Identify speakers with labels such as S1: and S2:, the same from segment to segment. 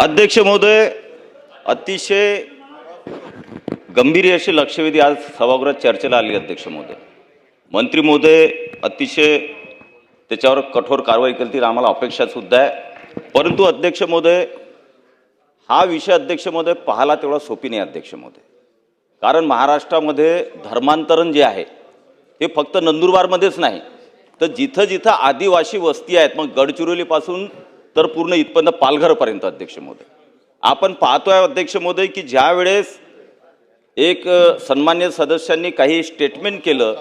S1: अध्यक्ष महोदय अतिशय गंभीर अशी लक्षवेधी आज सभागृहात चर्चेला आली अध्यक्ष महोदय. मंत्री महोदय अतिशय त्याच्यावर कठोर कारवाई करतील आम्हाला अपेक्षा सुद्धा आहे. परंतु अध्यक्ष महोदय हा विषय अध्यक्ष महोदय पाहायला तेवढा सोपी नाही अध्यक्ष महोदय. कारण महाराष्ट्रामध्ये धर्मांतरण जे आहे हे फक्त नंदुरबारमध्येच नाही. तर जिथं जिथं आदिवासी वस्ती आहेत मग गडचिरोलीपासून तर पूर्ण इथपर्यंत पालघरपर्यंत अध्यक्ष महोदय. आपण पाहतोय अध्यक्ष महोदय की ज्या वेळेस एक सन्मान्य सदस्यांनी काही स्टेटमेंट केलं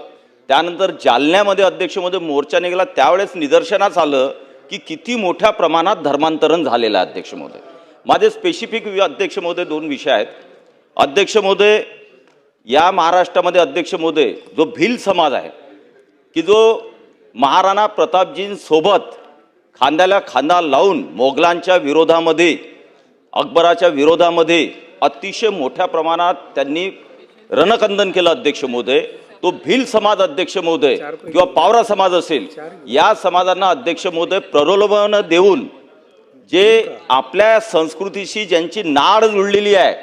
S1: त्यानंतर जालन्यामध्ये अध्यक्ष महोदय मोर्चा निघाला त्यावेळेस निदर्शनास आलं की किती मोठ्या प्रमाणात धर्मांतरण झालेलं आहे अध्यक्ष महोदय. माझे स्पेसिफिक अध्यक्ष महोदय दोन विषय आहेत. अध्यक्ष महोदय या महाराष्ट्रामध्ये अध्यक्ष महोदय जो भिल समाज आहे की जो महाराणा प्रतापजींसोबत खांद्याला खांदा लावून मोगलांच्या विरोधामध्ये अकबराच्या विरोधामध्ये अतिशय मोठ्या प्रमाणात त्यांनी रणकंदन केलं अध्यक्ष महोदय. तो भिल समाज अध्यक्ष महोदय किंवा पावरा समाज असेल या समाजांना अध्यक्ष महोदय प्रलोभन देऊन जे आपल्या संस्कृतीशी ज्यांची नाड जुळलेली आहे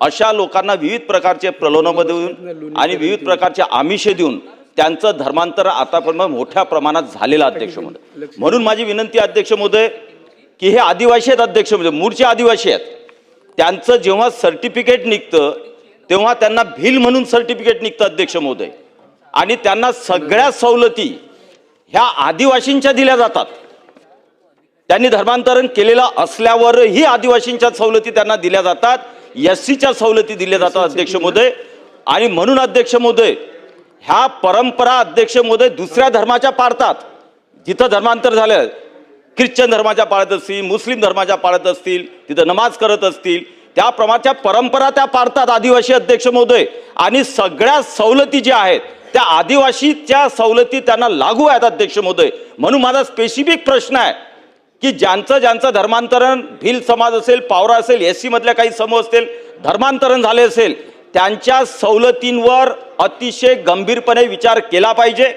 S1: अशा लोकांना विविध प्रकारचे प्रलोभन देऊन आणि विविध प्रकारचे आमिषे देऊन त्यांचं धर्मांतर आतापर्यंत मोठ्या प्रमाणात झालेलं अध्यक्ष महोदय. म्हणून माझी विनंती अध्यक्ष महोदय की हे आदिवासी आहेत अध्यक्ष महोदय मूळचे आदिवासी आहेत. त्यांचं जेव्हा सर्टिफिकेट निघतं तेव्हा त्यांना भिल म्हणून सर्टिफिकेट निघतं अध्यक्ष महोदय. आणि त्यांना सगळ्या सवलती ह्या आदिवासींच्या दिल्या जातात. त्यांनी धर्मांतरण केलेलं असल्यावरही आदिवासींच्या सवलती त्यांना दिल्या जातात एस सीच्या सवलती दिल्या जातात अध्यक्ष महोदय. आणि म्हणून अध्यक्ष महोदय ह्या परंपरा अध्यक्ष महोदय दुसऱ्या धर्माच्या पाळतात. जिथं धर्मांतर झालं ख्रिश्चन धर्माच्या पाळत असतील मुस्लिम धर्माच्या पाळत असतील तिथं नमाज करत असतील त्या प्रमाणच्या परंपरा त्या पाळतात आदिवासी अध्यक्ष महोदय. आणि सगळ्या सवलती ज्या आहेत त्या आदिवासीच्या सवलती त्यांना लागू आहेत अध्यक्ष महोदय. म्हणून माझा स्पेसिफिक प्रश्न आहे की ज्यांचं ज्यांचं धर्मांतरण भिल समाज असेल पावरा असेल एस सीमधल्या काही समूह असतील धर्मांतरण झाले असेल त्यांच्या सवलतींवर अतिशय गंभीरपणे विचार केला पाहिजे.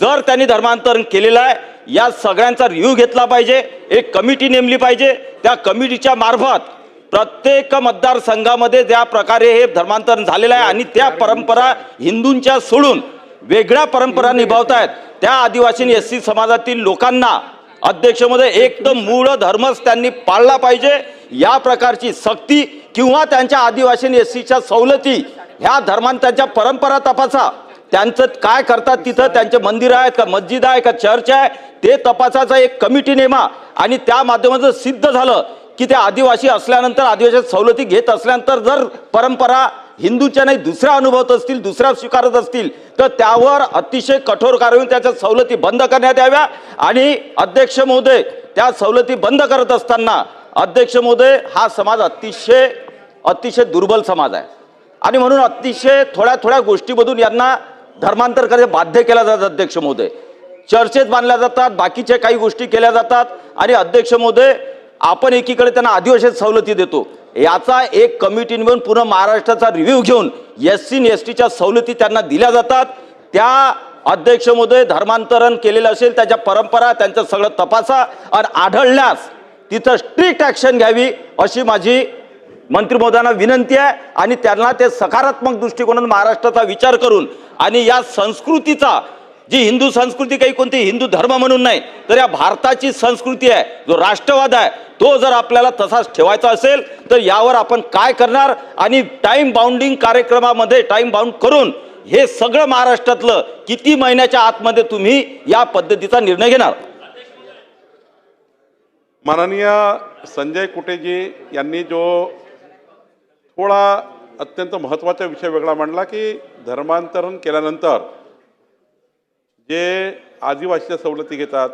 S1: जर त्यांनी धर्मांतरण केलेलं आहे या सगळ्यांचा रिव्ह्यू घेतला पाहिजे एक कमिटी नेमली पाहिजे. त्या कमिटीच्या मार्फत प्रत्येक मतदारसंघामध्ये ज्या प्रकारे हे धर्मांतरण झालेलं आहे आणि त्या परंपरा हिंदूंच्या सोडून वेगळ्या परंपरा निभावतायत. त्या आदिवासी एस सी समाजातील लोकांना अध्यक्षमध्ये एकदम मूळ धर्मच त्यांनी पाळला पाहिजे. या प्रकारची सक्ती किंवा त्यांच्या आदिवासी एस सीच्या सवलती ह्या धर्मांतांच्या परंपरा तपासा. त्यांचं काय करतात तिथं? त्यांचे मंदिर आहेत का? मस्जिद आहे का? चर्च आहे? ते तपासाचा एक कमिटी नेमा. आणि त्या माध्यमातून सिद्ध झालं की ते आदिवासी असल्यानंतर आदिवासी सवलती घेत असल्यानंतर जर परंपरा हिंदूच्या नाही दुसऱ्या अनुभवत असतील दुसऱ्या स्वीकारत असतील तर त्यावर अतिशय कठोर कारवाई त्याच्या सवलती बंद करण्यात याव्या. आणि अध्यक्ष महोदय त्या सवलती बंद करत असताना अध्यक्ष महोदय हा समाज अतिशय अतिशय दुर्बल समाज आहे. आणि म्हणून अतिशय थोड्या थोड्या गोष्टीमधून यांना धर्मांतर करायला बाध्य केला जातं अध्यक्ष महोदय. चर्चेत बांधल्या जातात बाकीच्या काही गोष्टी केल्या जातात आणि अध्यक्ष महोदय आपण एकीकडे त्यांना आदिवासी सवलती देतो. याचा एक कमिटी मिळून पूर्ण महाराष्ट्राचा रिव्ह्यू घेऊन एस सी एस टीच्या सवलती त्यांना दिल्या जातात. त्या अध्यक्ष महोदय धर्मांतरण केलेलं असेल त्याच्या परंपरा त्यांचं सगळं तपासा आणि आढळल्यास तिथं स्ट्रिक्ट ॲक्शन घ्यावी अशी माझी मंत्री महोदयांना विनंती आहे आणि त्यांना ते सकारात्मक दृष्टिकोनातून महाराष्ट्राचा विचार करून आणि या संस्कृतीचा जी हिंदू संस्कृती काही कोणती हिंदू धर्म म्हणून नाही तर या भारताची संस्कृती आहे जो राष्ट्रवाद आहे तो जर आपल्याला तसाच ठेवायचा असेल तर यावर आपण काय करणार? आणि टाईम बाउंडिंग कार्यक्रमामध्ये टाईम बाउंड करून हे सगळं महाराष्ट्रातलं किती महिन्याच्या आतमध्ये तुम्ही या पद्धतीचा निर्णय घेणार?
S2: माननीय संजय कुटेजी यांनी जो थोडा अत्यंत महत्त्वाचा विषय वेगळा मांडला की धर्मांतरण केल्यानंतर जे आदिवासीच्या सवलती घेतात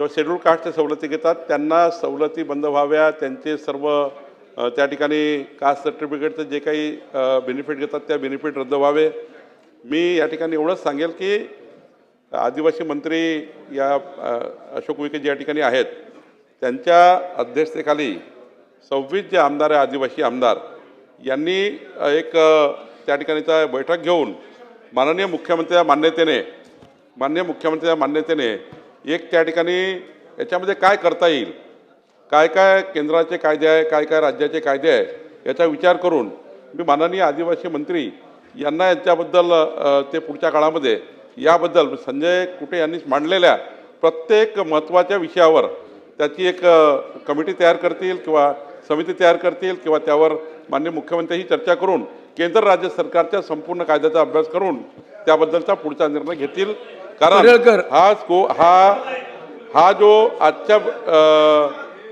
S2: किंवा शेड्यूल कास्टच्या सवलती घेतात त्यांना सवलती बंद व्हाव्या त्यांचे सर्व त्या ठिकाणी कास्ट सर्टिफिकेटचं जे काही बेनिफिट घेतात त्या बेनिफिट रद्द व्हावे. मी या ठिकाणी एवढंच सांगेल की आदिवासी मंत्री या अशोक उईके ज्या या ठिकाणी आहेत त्यांच्या अध्यक्षतेखाली सव्वीस जे आमदार आहे आदिवासी आमदार. यांनी एक त्या ठिकाणीचा बैठक घेऊन माननीय मुख्यमंत्र्या मान्यतेने माननीय मुख्यमंत्र्या मान्यतेने एक त्या ठिकाणी याच्यामध्ये काय करता येईल काय काय केंद्राचे कायदे आहे काय काय राज्याचे कायदे आहे याचा विचार करून मी माननीय आदिवासी मंत्री यांना यांच्याबद्दल ते पुढच्या काळामध्ये याबद्दल संजय कुटे यांनी मांडलेल्या प्रत्येक महत्त्वाच्या विषयावर त्याची एक कमिटी तयार करतील किंवा समिती तयार करतील किंवा त्यावर माननीय मुख्यमंत्र्यांशी चर्चा करून केंद्र राज्य सरकारच्या संपूर्ण कायद्याचा अभ्यास करून त्याबद्दलचा पुढचा निर्णय घेतील. कारण. हा स्को हा हा जो आजच्या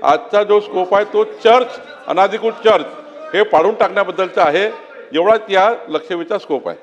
S2: आजचा जो स्कोप आहे तो चर्च अनाधिकृत चर्च हे पाडून टाकण्याबद्दलचा आहे. एवढाच या लक्षवेधीचा स्कोप आहे.